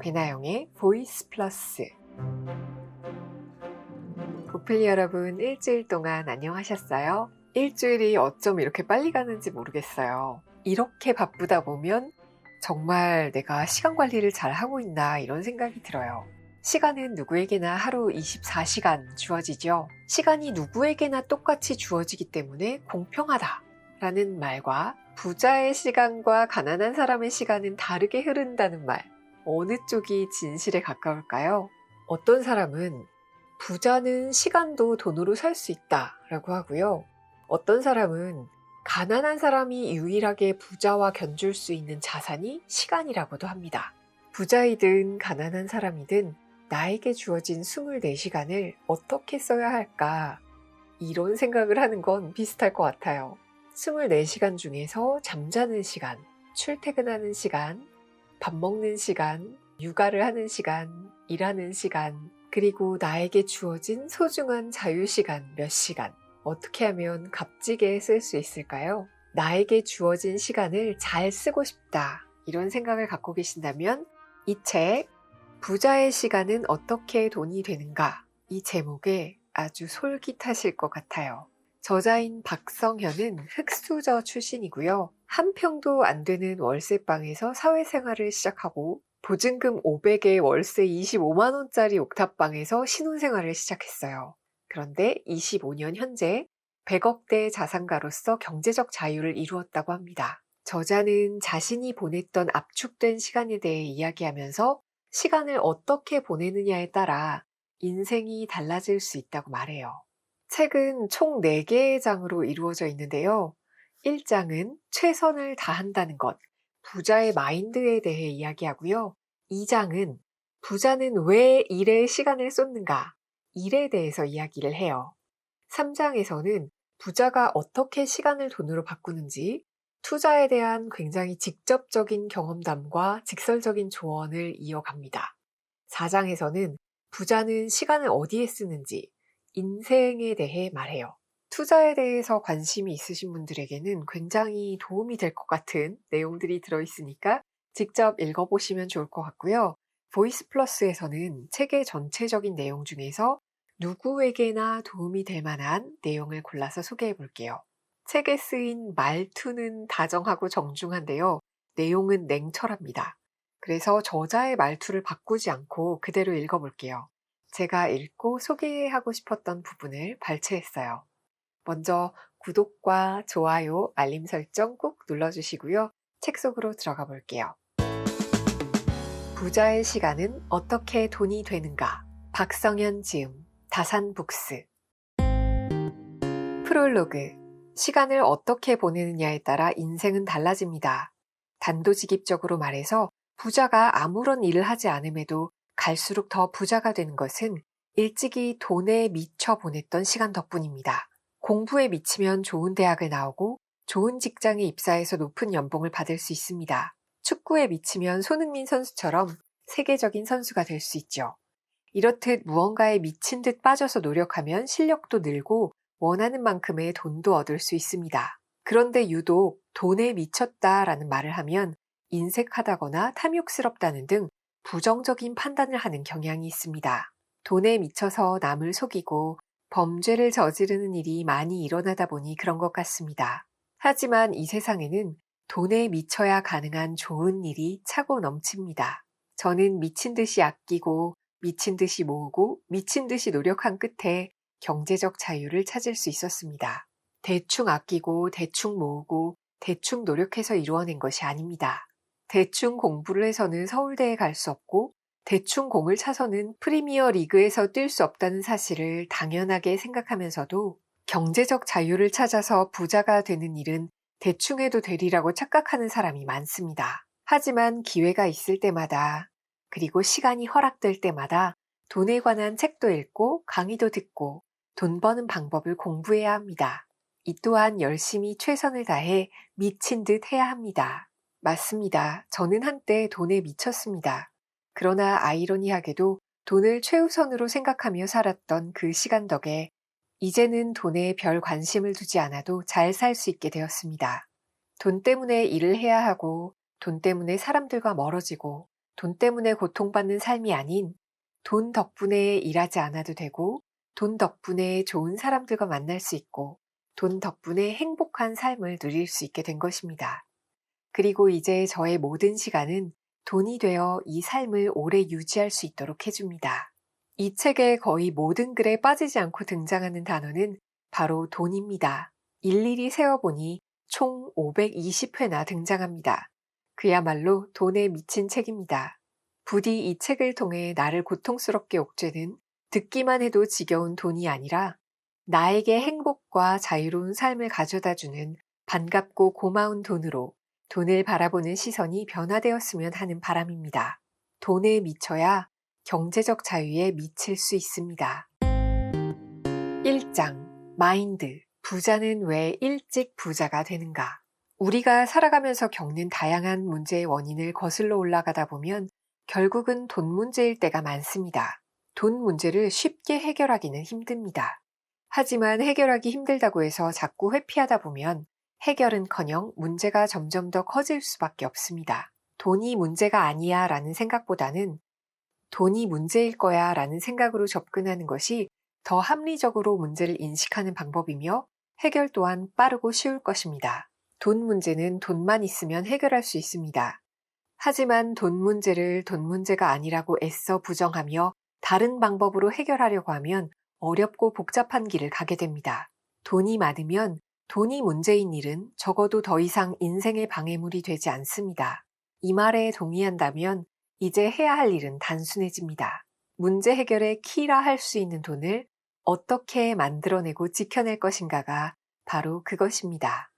배나영의 보이스 플러스 보플리 여러분 일주일 동안 안녕하셨어요? 일주일이 어쩜 이렇게 빨리 가는지 모르겠어요. 이렇게 바쁘다 보면 정말 내가 시간 관리를 잘 하고 있나 이런 생각이 들어요. 시간은 누구에게나 하루 24시간 주어지죠. 시간이 누구에게나 똑같이 주어지기 때문에 공평하다 라는 말과 부자의 시간과 가난한 사람의 시간은 다르게 흐른다는 말. 어느 쪽이 진실에 가까울까요? 어떤 사람은 부자는 시간도 돈으로 살 수 있다 라고 하고요. 어떤 사람은 가난한 사람이 유일하게 부자와 견줄 수 있는 자산이 시간이라고도 합니다. 부자이든 가난한 사람이든 나에게 주어진 24시간을 어떻게 써야 할까? 이런 생각을 하는 건 비슷할 것 같아요. 24시간 중에서 잠자는 시간, 출퇴근하는 시간, 밥 먹는 시간, 육아를 하는 시간, 일하는 시간, 그리고 나에게 주어진 소중한 자유시간 몇 시간, 어떻게 하면 값지게 쓸 수 있을까요? 나에게 주어진 시간을 잘 쓰고 싶다. 이런 생각을 갖고 계신다면 이 책, 부자의 시간은 어떻게 돈이 되는가? 이 제목에 아주 솔깃하실 것 같아요. 저자인 박성현은 흑수저 출신이고요. 한 평도 안 되는 월세방에서 사회생활을 시작하고 보증금 500에 월세 25만원짜리 옥탑방에서 신혼생활을 시작했어요. 그런데 25년 현재 100억대 자산가로서 경제적 자유를 이루었다고 합니다. 저자는 자신이 보냈던 압축된 시간에 대해 이야기하면서 시간을 어떻게 보내느냐에 따라 인생이 달라질 수 있다고 말해요. 책은 총 4개의 장으로 이루어져 있는데요. 1장은 최선을 다한다는 것, 부자의 마인드에 대해 이야기하고요. 2장은 부자는 왜 일에 시간을 쏟는가, 일에 대해서 이야기를 해요. 3장에서는 부자가 어떻게 시간을 돈으로 바꾸는지, 투자에 대한 굉장히 직접적인 경험담과 직설적인 조언을 이어갑니다. 4장에서는 부자는 시간을 어디에 쓰는지, 인생에 대해 말해요. 투자에 대해서 관심이 있으신 분들에게는 굉장히 도움이 될 것 같은 내용들이 들어있으니까 직접 읽어보시면 좋을 것 같고요. 보이스 플러스에서는 책의 전체적인 내용 중에서 누구에게나 도움이 될 만한 내용을 골라서 소개해 볼게요. 책에 쓰인 말투는 다정하고 정중한데요. 내용은 냉철합니다. 그래서 저자의 말투를 바꾸지 않고 그대로 읽어볼게요. 제가 읽고 소개하고 싶었던 부분을 발췌했어요. 먼저 구독과 좋아요, 알림 설정 꼭 눌러주시고요. 책 속으로 들어가 볼게요. 부자의 시간은 어떻게 돈이 되는가? 박성현 지음, 다산북스. 프롤로그. 시간을 어떻게 보내느냐에 따라 인생은 달라집니다. 단도직입적으로 말해서 부자가 아무런 일을 하지 않음에도 갈수록 더 부자가 되는 것은 일찍이 돈에 미쳐 보냈던 시간 덕분입니다. 공부에 미치면 좋은 대학을 나오고 좋은 직장에 입사해서 높은 연봉을 받을 수 있습니다. 축구에 미치면 손흥민 선수처럼 세계적인 선수가 될 수 있죠. 이렇듯 무언가에 미친 듯 빠져서 노력하면 실력도 늘고 원하는 만큼의 돈도 얻을 수 있습니다. 그런데 유독 돈에 미쳤다라는 말을 하면 인색하다거나 탐욕스럽다는 등 부정적인 판단을 하는 경향이 있습니다. 돈에 미쳐서 남을 속이고 범죄를 저지르는 일이 많이 일어나다 보니 그런 것 같습니다. 하지만 이 세상에는 돈에 미쳐야 가능한 좋은 일이 차고 넘칩니다. 저는 미친 듯이 아끼고 미친 듯이 모으고 미친 듯이 노력한 끝에 경제적 자유를 찾을 수 있었습니다. 대충 아끼고 대충 모으고 대충 노력해서 이루어낸 것이 아닙니다. 대충 공부를 해서는 서울대에 갈 수 없고 대충 공을 차서는 프리미어 리그에서 뛸 수 없다는 사실을 당연하게 생각하면서도 경제적 자유를 찾아서 부자가 되는 일은 대충 해도 되리라고 착각하는 사람이 많습니다. 하지만 기회가 있을 때마다 그리고 시간이 허락될 때마다 돈에 관한 책도 읽고 강의도 듣고 돈 버는 방법을 공부해야 합니다. 이 또한 열심히 최선을 다해 미친 듯 해야 합니다. 맞습니다. 저는 한때 돈에 미쳤습니다. 그러나 아이러니하게도 돈을 최우선으로 생각하며 살았던 그 시간 덕에 이제는 돈에 별 관심을 두지 않아도 잘 살 수 있게 되었습니다. 돈 때문에 일을 해야 하고 돈 때문에 사람들과 멀어지고 돈 때문에 고통받는 삶이 아닌 돈 덕분에 일하지 않아도 되고 돈 덕분에 좋은 사람들과 만날 수 있고 돈 덕분에 행복한 삶을 누릴 수 있게 된 것입니다. 그리고 이제 저의 모든 시간은 돈이 되어 이 삶을 오래 유지할 수 있도록 해줍니다. 이 책의 거의 모든 글에 빠지지 않고 등장하는 단어는 바로 돈입니다. 일일이 세어보니 총 520회나 등장합니다. 그야말로 돈에 미친 책입니다. 부디 이 책을 통해 나를 고통스럽게 옥죄는 듣기만 해도 지겨운 돈이 아니라 나에게 행복과 자유로운 삶을 가져다 주는 반갑고 고마운 돈으로 돈을 바라보는 시선이 변화되었으면 하는 바람입니다. 돈에 미쳐야 경제적 자유에 미칠 수 있습니다. 1장 마인드 부자는 왜 일찍 부자가 되는가? 우리가 살아가면서 겪는 다양한 문제의 원인을 거슬러 올라가다 보면 결국은 돈 문제일 때가 많습니다. 돈 문제를 쉽게 해결하기는 힘듭니다. 하지만 해결하기 힘들다고 해서 자꾸 회피하다 보면 해결은커녕 문제가 점점 더 커질 수밖에 없습니다. 돈이 문제가 아니야 라는 생각보다는 돈이 문제일 거야 라는 생각으로 접근하는 것이 더 합리적으로 문제를 인식하는 방법이며 해결 또한 빠르고 쉬울 것입니다. 돈 문제는 돈만 있으면 해결할 수 있습니다. 하지만 돈 문제를 돈 문제가 아니라고 애써 부정하며 다른 방법으로 해결하려고 하면 어렵고 복잡한 길을 가게 됩니다. 돈이 많으면 돈이 문제인 일은 적어도 더 이상 인생의 방해물이 되지 않습니다. 이 말에 동의한다면 이제 해야 할 일은 단순해집니다. 문제 해결의 키라 할 수 있는 돈을 어떻게 만들어내고 지켜낼 것인가가 바로 그것입니다.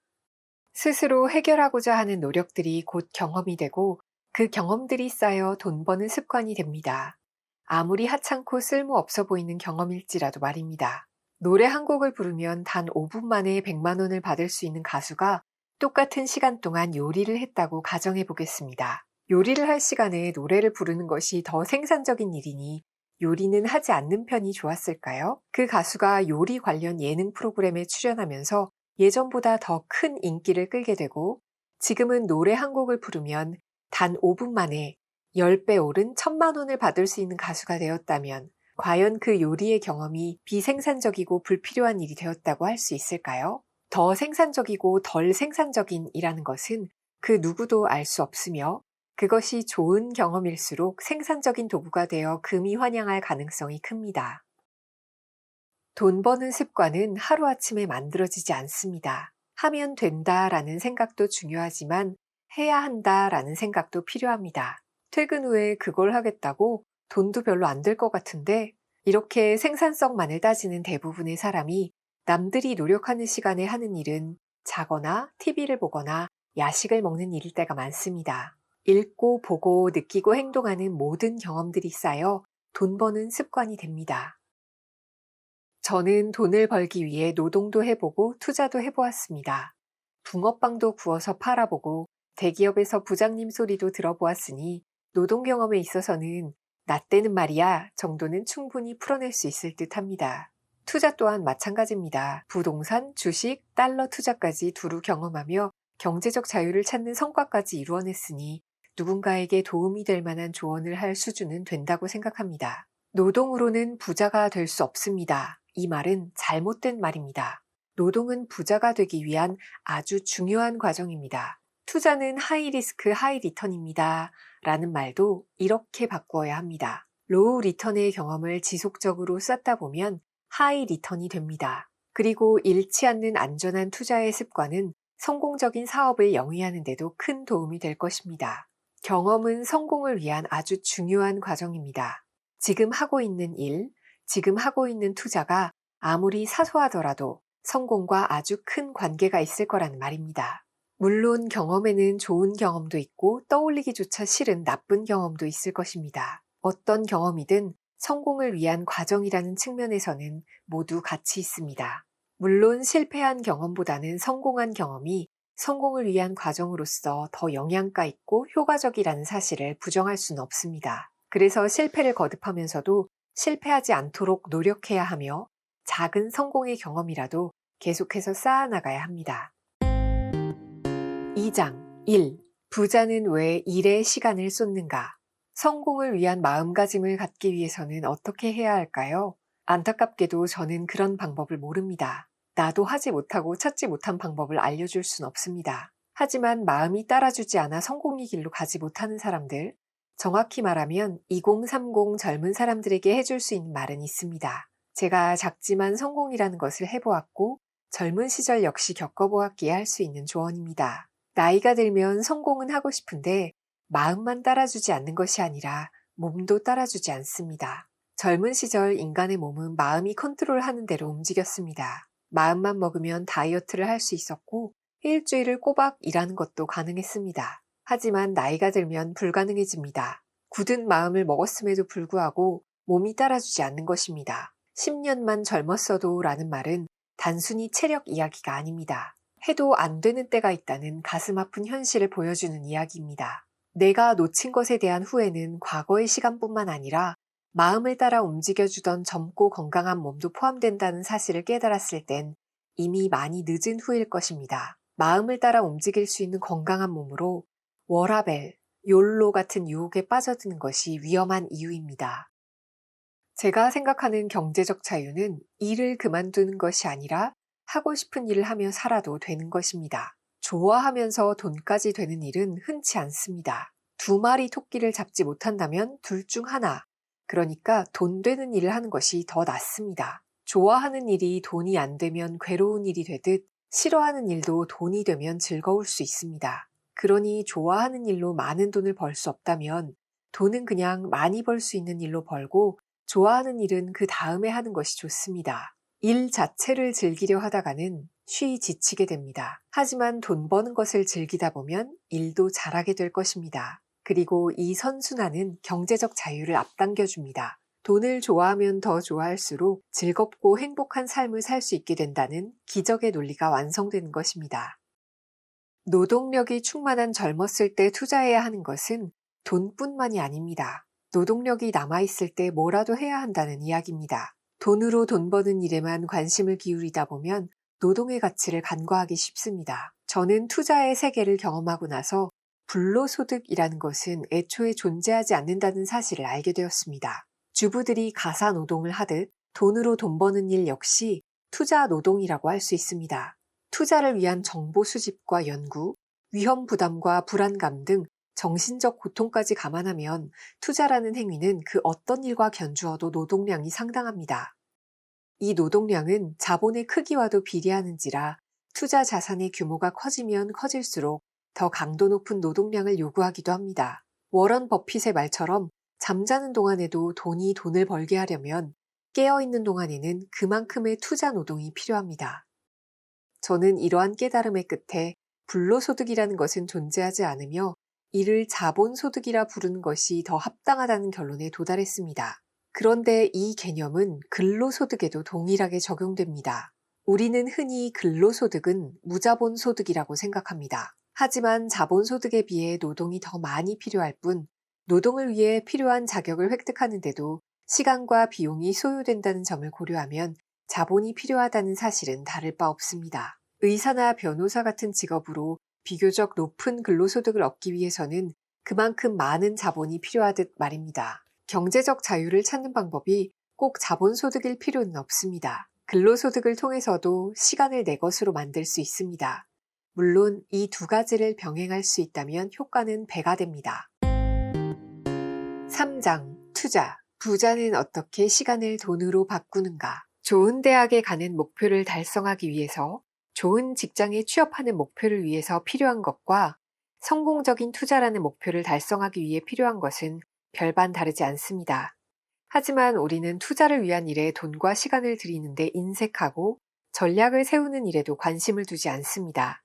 스스로 해결하고자 하는 노력들이 곧 경험이 되고 그 경험들이 쌓여 돈 버는 습관이 됩니다. 아무리 하찮고 쓸모 없어 보이는 경험일지라도 말입니다. 노래 한 곡을 부르면 단 5분 만에 100만 원을 받을 수 있는 가수가 똑같은 시간 동안 요리를 했다고 가정해 보겠습니다. 요리를 할 시간에 노래를 부르는 것이 더 생산적인 일이니 요리는 하지 않는 편이 좋았을까요? 그 가수가 요리 관련 예능 프로그램에 출연하면서 예전보다 더 큰 인기를 끌게 되고 지금은 노래 한 곡을 부르면 단 5분 만에 10배 오른 천만 원을 받을 수 있는 가수가 되었다면 과연 그 요리의 경험이 비생산적이고 불필요한 일이 되었다고 할 수 있을까요? 더 생산적이고 덜 생산적인 이라는 것은 그 누구도 알 수 없으며 그것이 좋은 경험일수록 생산적인 도구가 되어 금이 환영할 가능성이 큽니다. 돈 버는 습관은 하루아침에 만들어지지 않습니다. 하면 된다 라는 생각도 중요하지만 해야 한다 라는 생각도 필요합니다. 퇴근 후에 그걸 하겠다고 돈도 별로 안 될 것 같은데 이렇게 생산성만을 따지는 대부분의 사람이 남들이 노력하는 시간에 하는 일은 자거나 TV를 보거나 야식을 먹는 일일 때가 많습니다. 읽고 보고 느끼고 행동하는 모든 경험들이 쌓여 돈 버는 습관이 됩니다. 저는 돈을 벌기 위해 노동도 해보고 투자도 해보았습니다. 붕어빵도 구워서 팔아보고 대기업에서 부장님 소리도 들어보았으니 노동 경험에 있어서는 나 때는 말이야 정도는 충분히 풀어낼 수 있을 듯 합니다. 투자 또한 마찬가지입니다. 부동산, 주식, 달러 투자까지 두루 경험하며 경제적 자유를 찾는 성과까지 이루어냈으니 누군가에게 도움이 될 만한 조언을 할 수준은 된다고 생각합니다. 노동으로는 부자가 될 수 없습니다. 이 말은 잘못된 말입니다. 노동은 부자가 되기 위한 아주 중요한 과정입니다. 투자는 하이 리스크 하이 리턴입니다. 라는 말도 이렇게 바꾸어야 합니다. 로우 리턴의 경험을 지속적으로 쌓다 보면 하이 리턴이 됩니다. 그리고 잃지 않는 안전한 투자의 습관은 성공적인 사업을 영위하는 데도 큰 도움이 될 것입니다. 경험은 성공을 위한 아주 중요한 과정입니다. 지금 하고 있는 일, 지금 하고 있는 투자가 아무리 사소하더라도 성공과 아주 큰 관계가 있을 거라는 말입니다. 물론 경험에는 좋은 경험도 있고 떠올리기조차 싫은 나쁜 경험도 있을 것입니다. 어떤 경험이든 성공을 위한 과정이라는 측면에서는 모두 같이 있습니다. 물론 실패한 경험보다는 성공한 경험이 성공을 위한 과정으로서 더 영양가 있고 효과적이라는 사실을 부정할 수는 없습니다. 그래서 실패를 거듭하면서도 실패하지 않도록 노력해야 하며 작은 성공의 경험이라도 계속해서 쌓아나가야 합니다. 2장 1. 부자는 왜 일에 시간을 쏟는가? 성공을 위한 마음가짐을 갖기 위해서는 어떻게 해야 할까요? 안타깝게도 저는 그런 방법을 모릅니다. 나도 하지 못하고 찾지 못한 방법을 알려줄 순 없습니다. 하지만 마음이 따라주지 않아 성공의 길로 가지 못하는 사람들, 정확히 말하면 2030 젊은 사람들에게 해줄 수 있는 말은 있습니다. 제가 작지만 성공이라는 것을 해보았고 젊은 시절 역시 겪어보았기에 할 수 있는 조언입니다. 나이가 들면 성공은 하고 싶은데 마음만 따라주지 않는 것이 아니라 몸도 따라주지 않습니다. 젊은 시절 인간의 몸은 마음이 컨트롤하는 대로 움직였습니다. 마음만 먹으면 다이어트를 할 수 있었고 일주일을 꼬박 일하는 것도 가능했습니다. 하지만 나이가 들면 불가능해집니다. 굳은 마음을 먹었음에도 불구하고 몸이 따라주지 않는 것입니다. 10년만 젊었어도 라는 말은 단순히 체력 이야기가 아닙니다. 해도 안 되는 때가 있다는 가슴 아픈 현실을 보여주는 이야기입니다. 내가 놓친 것에 대한 후회는 과거의 시간뿐만 아니라 마음을 따라 움직여주던 젊고 건강한 몸도 포함된다는 사실을 깨달았을 땐 이미 많이 늦은 후일 것입니다. 마음을 따라 움직일 수 있는 건강한 몸으로 워라벨, 욜로 같은 유혹에 빠져드는 것이 위험한 이유입니다. 제가 생각하는 경제적 자유는 일을 그만두는 것이 아니라 하고 싶은 일을 하며 살아도 되는 것입니다. 좋아하면서 돈까지 되는 일은 흔치 않습니다. 두 마리 토끼를 잡지 못한다면 둘 중 하나, 그러니까 돈 되는 일을 하는 것이 더 낫습니다. 좋아하는 일이 돈이 안 되면 괴로운 일이 되듯 싫어하는 일도 돈이 되면 즐거울 수 있습니다. 그러니 좋아하는 일로 많은 돈을 벌 수 없다면 돈은 그냥 많이 벌 수 있는 일로 벌고 좋아하는 일은 그 다음에 하는 것이 좋습니다. 일 자체를 즐기려 하다가는 쉬이 지치게 됩니다. 하지만 돈 버는 것을 즐기다 보면 일도 잘하게 될 것입니다. 그리고 이 선순환은 경제적 자유를 앞당겨 줍니다. 돈을 좋아하면 더 좋아할수록 즐겁고 행복한 삶을 살 수 있게 된다는 기적의 논리가 완성되는 것입니다. 노동력이 충만한 젊었을 때 투자해야 하는 것은 돈뿐만이 아닙니다. 노동력이 남아있을 때 뭐라도 해야 한다는 이야기입니다. 돈으로 돈 버는 일에만 관심을 기울이다 보면 노동의 가치를 간과하기 쉽습니다. 저는 투자의 세계를 경험하고 나서 불로소득이라는 것은 애초에 존재하지 않는다는 사실을 알게 되었습니다. 주부들이 가사 노동을 하듯 돈으로 돈 버는 일 역시 투자 노동이라고 할 수 있습니다. 투자를 위한 정보 수집과 연구, 위험 부담과 불안감 등 정신적 고통까지 감안하면 투자라는 행위는 그 어떤 일과 견주어도 노동량이 상당합니다. 이 노동량은 자본의 크기와도 비례하는지라 투자 자산의 규모가 커지면 커질수록 더 강도 높은 노동량을 요구하기도 합니다. 워런 버핏의 말처럼 잠자는 동안에도 돈이 돈을 벌게 하려면 깨어있는 동안에는 그만큼의 투자 노동이 필요합니다. 저는 이러한 깨달음의 끝에 불로소득이라는 것은 존재하지 않으며 이를 자본소득이라 부르는 것이 더 합당하다는 결론에 도달했습니다. 그런데 이 개념은 근로소득에도 동일하게 적용됩니다. 우리는 흔히 근로소득은 무자본소득이라고 생각합니다. 하지만 자본소득에 비해 노동이 더 많이 필요할 뿐 노동을 위해 필요한 자격을 획득하는데도 시간과 비용이 소요된다는 점을 고려하면 자본이 필요하다는 사실은 다를 바 없습니다. 의사나 변호사 같은 직업으로 비교적 높은 근로소득을 얻기 위해서는 그만큼 많은 자본이 필요하듯 말입니다. 경제적 자유를 찾는 방법이 꼭 자본소득일 필요는 없습니다. 근로소득을 통해서도 시간을 내 것으로 만들 수 있습니다. 물론 이 두 가지를 병행할 수 있다면 효과는 배가 됩니다. 3장 투자 부자는 어떻게 시간을 돈으로 바꾸는가 좋은 대학에 가는 목표를 달성하기 위해서 좋은 직장에 취업하는 목표를 위해서 필요한 것과 성공적인 투자라는 목표를 달성하기 위해 필요한 것은 별반 다르지 않습니다. 하지만 우리는 투자를 위한 일에 돈과 시간을 들이는데 인색하고 전략을 세우는 일에도 관심을 두지 않습니다.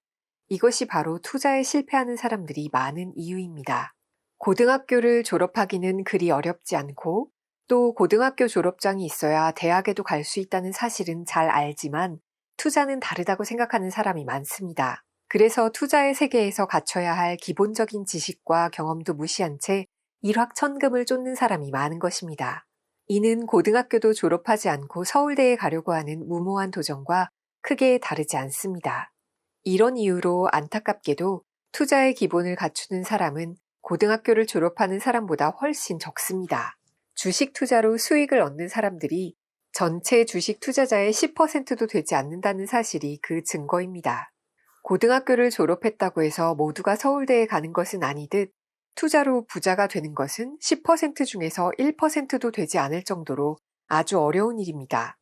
이것이 바로 투자에 실패하는 사람들이 많은 이유입니다. 고등학교를 졸업하기는 그리 어렵지 않고 또 고등학교 졸업장이 있어야 대학에도 갈 수 있다는 사실은 잘 알지만 투자는 다르다고 생각하는 사람이 많습니다. 그래서 투자의 세계에서 갖춰야 할 기본적인 지식과 경험도 무시한 채 일확천금을 쫓는 사람이 많은 것입니다. 이는 고등학교도 졸업하지 않고 서울대에 가려고 하는 무모한 도전과 크게 다르지 않습니다. 이런 이유로 안타깝게도 투자의 기본을 갖추는 사람은 고등학교를 졸업하는 사람보다 훨씬 적습니다. 주식 투자로 수익을 얻는 사람들이 전체 주식 투자자의 10%도 되지 않는다는 사실이 그 증거입니다. 고등학교를 졸업했다고 해서 모두가 서울대에 가는 것은 아니듯 투자로 부자가 되는 것은 10% 중에서 1%도 되지 않을 정도로 아주 어려운 일입니다.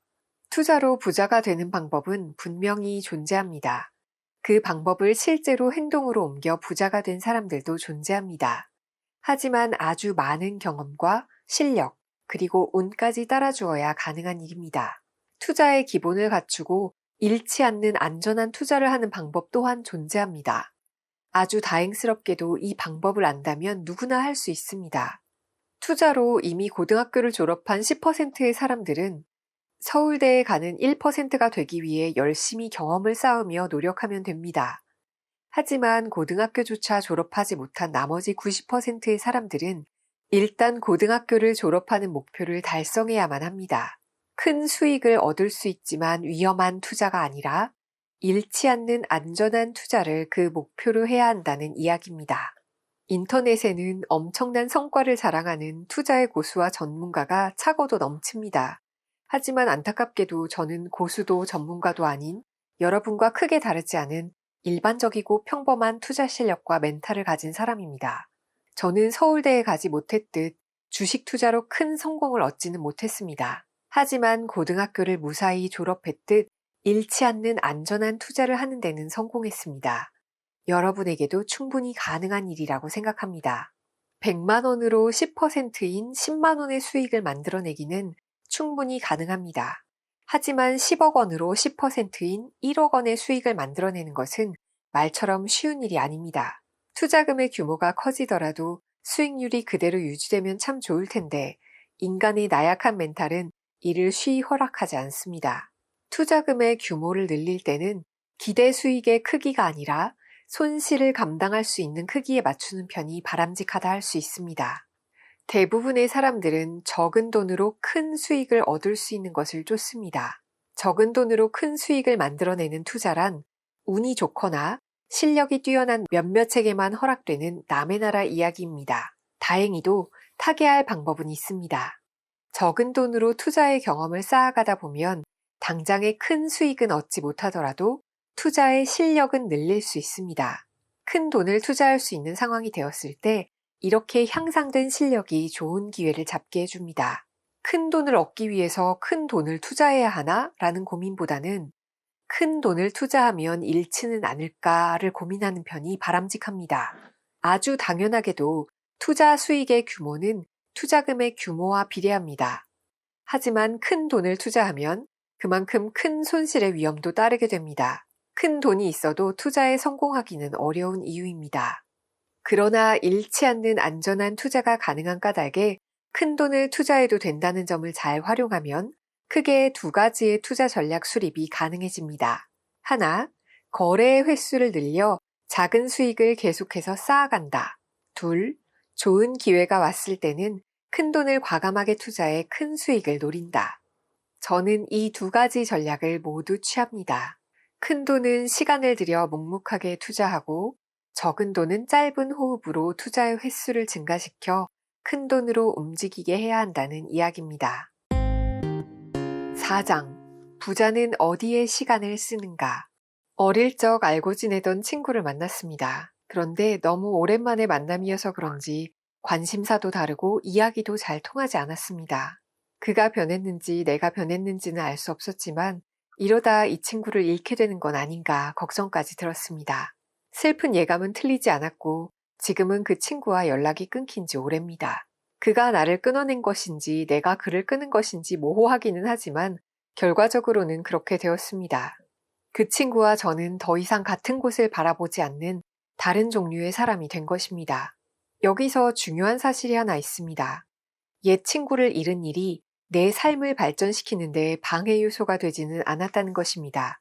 투자로 부자가 되는 방법은 분명히 존재합니다. 그 방법을 실제로 행동으로 옮겨 부자가 된 사람들도 존재합니다. 하지만 아주 많은 경험과 실력, 그리고 운까지 따라주어야 가능한 일입니다. 투자의 기본을 갖추고 잃지 않는 안전한 투자를 하는 방법 또한 존재합니다. 아주 다행스럽게도 이 방법을 안다면 누구나 할 수 있습니다. 투자로 이미 고등학교를 졸업한 10%의 사람들은 서울대에 가는 1%가 되기 위해 열심히 경험을 쌓으며 노력하면 됩니다. 하지만 고등학교조차 졸업하지 못한 나머지 90%의 사람들은 일단 고등학교를 졸업하는 목표를 달성해야만 합니다. 큰 수익을 얻을 수 있지만 위험한 투자가 아니라 잃지 않는 안전한 투자를 그 목표로 해야 한다는 이야기입니다. 인터넷에는 엄청난 성과를 자랑하는 투자의 고수와 전문가가 차고도 넘칩니다. 하지만 안타깝게도 저는 고수도 전문가도 아닌 여러분과 크게 다르지 않은 일반적이고 평범한 투자 실력과 멘탈을 가진 사람입니다. 저는 서울대에 가지 못했듯 주식 투자로 큰 성공을 얻지는 못했습니다. 하지만 고등학교를 무사히 졸업했듯 잃지 않는 안전한 투자를 하는 데는 성공했습니다. 여러분에게도 충분히 가능한 일이라고 생각합니다. 100만 원으로 10%인 10만 원의 수익을 만들어내기는 충분히 가능합니다. 하지만 10억 원으로 10%인 1억 원의 수익을 만들어내는 것은 말처럼 쉬운 일이 아닙니다. 투자금의 규모가 커지더라도 수익률이 그대로 유지되면 참 좋을 텐데 인간의 나약한 멘탈은 이를 쉬이 허락하지 않습니다. 투자금의 규모를 늘릴 때는 기대 수익의 크기가 아니라 손실을 감당할 수 있는 크기에 맞추는 편이 바람직하다 할 수 있습니다. 대부분의 사람들은 적은 돈으로 큰 수익을 얻을 수 있는 것을 쫓습니다. 적은 돈으로 큰 수익을 만들어내는 투자란 운이 좋거나 실력이 뛰어난 몇몇에게만 허락되는 남의 나라 이야기입니다. 다행히도 타개할 방법은 있습니다. 적은 돈으로 투자의 경험을 쌓아가다 보면 당장의 큰 수익은 얻지 못하더라도 투자의 실력은 늘릴 수 있습니다. 큰 돈을 투자할 수 있는 상황이 되었을 때 이렇게 향상된 실력이 좋은 기회를 잡게 해줍니다. 큰 돈을 얻기 위해서 큰 돈을 투자해야 하나? 라는 고민보다는 큰 돈을 투자하면 잃지는 않을까를 고민하는 편이 바람직합니다. 아주 당연하게도 투자 수익의 규모는 투자금의 규모와 비례합니다. 하지만 큰 돈을 투자하면 그만큼 큰 손실의 위험도 따르게 됩니다. 큰 돈이 있어도 투자에 성공하기는 어려운 이유입니다. 그러나 잃지 않는 안전한 투자가 가능한 까닭에 큰 돈을 투자해도 된다는 점을 잘 활용하면 크게 두 가지의 투자 전략 수립이 가능해집니다. 하나, 거래의 횟수를 늘려 작은 수익을 계속해서 쌓아간다. 둘, 좋은 기회가 왔을 때는 큰 돈을 과감하게 투자해 큰 수익을 노린다. 저는 이 두 가지 전략을 모두 취합니다. 큰 돈은 시간을 들여 묵묵하게 투자하고 적은 돈은 짧은 호흡으로 투자의 횟수를 증가시켜 큰 돈으로 움직이게 해야 한다는 이야기입니다. 4장 부자는 어디에 시간을 쓰는가? 어릴 적 알고 지내던 친구를 만났습니다. 그런데 너무 오랜만에 만남이어서 그런지 관심사도 다르고 이야기도 잘 통하지 않았습니다. 그가 변했는지 내가 변했는지는 알 수 없었지만 이러다 이 친구를 잃게 되는 건 아닌가 걱정까지 들었습니다. 슬픈 예감은 틀리지 않았고 지금은 그 친구와 연락이 끊긴 지 오래입니다. 그가 나를 끊어낸 것인지 내가 그를 끊은 것인지 모호하기는 하지만 결과적으로는 그렇게 되었습니다. 그 친구와 저는 더 이상 같은 곳을 바라보지 않는 다른 종류의 사람이 된 것입니다. 여기서 중요한 사실이 하나 있습니다. 옛 친구를 잃은 일이 내 삶을 발전시키는데 방해 요소가 되지는 않았다는 것입니다.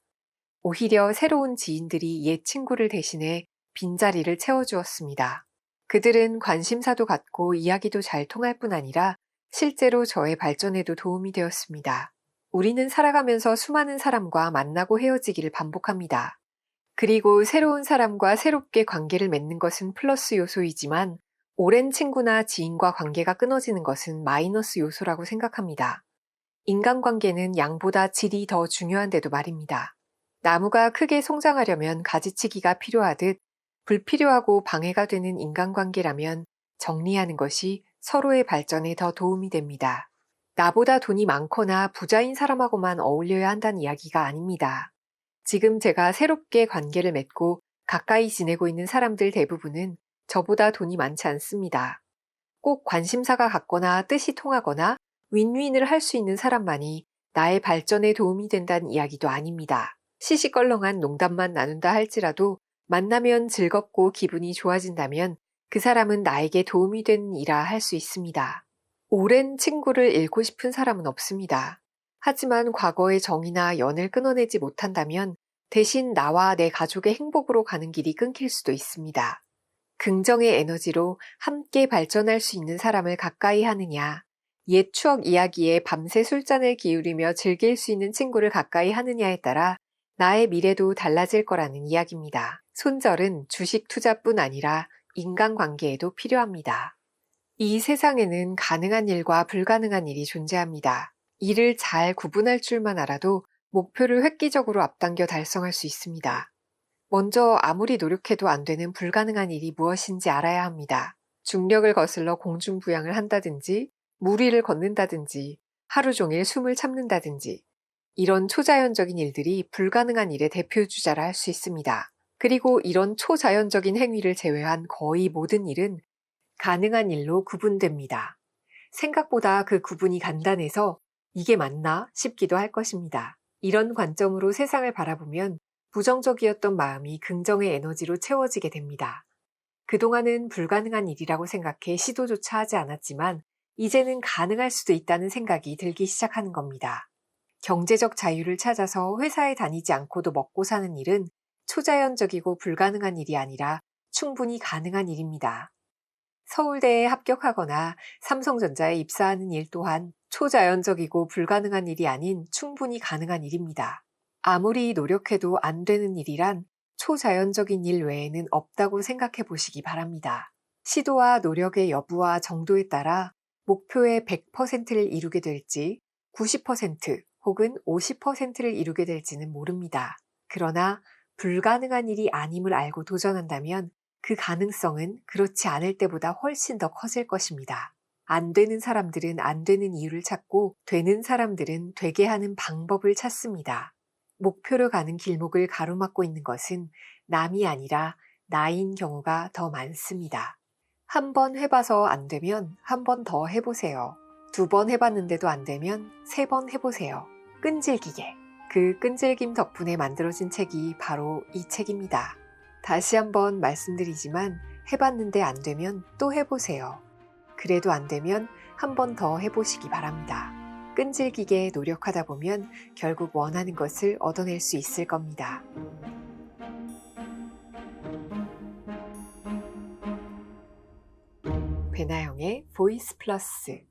오히려 새로운 지인들이 옛 친구를 대신해 빈자리를 채워주었습니다. 그들은 관심사도 갖고 이야기도 잘 통할 뿐 아니라 실제로 저의 발전에도 도움이 되었습니다. 우리는 살아가면서 수많은 사람과 만나고 헤어지기를 반복합니다. 그리고 새로운 사람과 새롭게 관계를 맺는 것은 플러스 요소이지만 오랜 친구나 지인과 관계가 끊어지는 것은 마이너스 요소라고 생각합니다. 인간관계는 양보다 질이 더 중요한데도 말입니다. 나무가 크게 성장하려면 가지치기가 필요하듯 불필요하고 방해가 되는 인간관계라면 정리하는 것이 서로의 발전에 더 도움이 됩니다. 나보다 돈이 많거나 부자인 사람하고만 어울려야 한다는 이야기가 아닙니다. 지금 제가 새롭게 관계를 맺고 가까이 지내고 있는 사람들 대부분은 저보다 돈이 많지 않습니다. 꼭 관심사가 같거나 뜻이 통하거나 윈윈을 할 수 있는 사람만이 나의 발전에 도움이 된다는 이야기도 아닙니다. 시시껄렁한 농담만 나눈다 할지라도 만나면 즐겁고 기분이 좋아진다면 그 사람은 나에게 도움이 되는 이라 할 수 있습니다. 오랜 친구를 잃고 싶은 사람은 없습니다. 하지만 과거의 정이나 연을 끊어내지 못한다면 대신 나와 내 가족의 행복으로 가는 길이 끊길 수도 있습니다. 긍정의 에너지로 함께 발전할 수 있는 사람을 가까이 하느냐, 옛 추억 이야기에 밤새 술잔을 기울이며 즐길 수 있는 친구를 가까이 하느냐에 따라 나의 미래도 달라질 거라는 이야기입니다. 손절은 주식 투자뿐 아니라 인간관계에도 필요합니다. 이 세상에는 가능한 일과 불가능한 일이 존재합니다. 이를 잘 구분할 줄만 알아도 목표를 획기적으로 앞당겨 달성할 수 있습니다. 먼저 아무리 노력해도 안 되는 불가능한 일이 무엇인지 알아야 합니다. 중력을 거슬러 공중부양을 한다든지, 물 위를 걷는다든지, 하루 종일 숨을 참는다든지, 이런 초자연적인 일들이 불가능한 일의 대표주자라 할 수 있습니다. 그리고 이런 초자연적인 행위를 제외한 거의 모든 일은 가능한 일로 구분됩니다. 생각보다 그 구분이 간단해서 이게 맞나 싶기도 할 것입니다. 이런 관점으로 세상을 바라보면 부정적이었던 마음이 긍정의 에너지로 채워지게 됩니다. 그동안은 불가능한 일이라고 생각해 시도조차 하지 않았지만 이제는 가능할 수도 있다는 생각이 들기 시작하는 겁니다. 경제적 자유를 찾아서 회사에 다니지 않고도 먹고 사는 일은 초자연적이고 불가능한 일이 아니라 충분히 가능한 일입니다. 서울대에 합격하거나 삼성전자에 입사하는 일 또한 초자연적이고 불가능한 일이 아닌 충분히 가능한 일입니다. 아무리 노력해도 안 되는 일이란 초자연적인 일 외에는 없다고 생각해 보시기 바랍니다. 시도와 노력의 여부와 정도에 따라 목표의 100%를 이루게 될지 90% 혹은 50%를 이루게 될지는 모릅니다. 그러나 불가능한 일이 아님을 알고 도전한다면 그 가능성은 그렇지 않을 때보다 훨씬 더 커질 것입니다. 안 되는 사람들은 안 되는 이유를 찾고 되는 사람들은 되게 하는 방법을 찾습니다. 목표로 가는 길목을 가로막고 있는 것은 남이 아니라 나인 경우가 더 많습니다. 한 번 해봐서 안 되면 한 번 더 해보세요. 두 번 해봤는데도 안 되면 세 번 해보세요. 끈질기게. 그 끈질김 덕분에 만들어진 책이 바로 이 책입니다. 다시 한번 말씀드리지만 해봤는데 안 되면 또 해보세요. 그래도 안 되면 한 번 더 해보시기 바랍니다. 끈질기게 노력하다 보면 결국 원하는 것을 얻어낼 수 있을 겁니다. 배나영의 보이스 플러스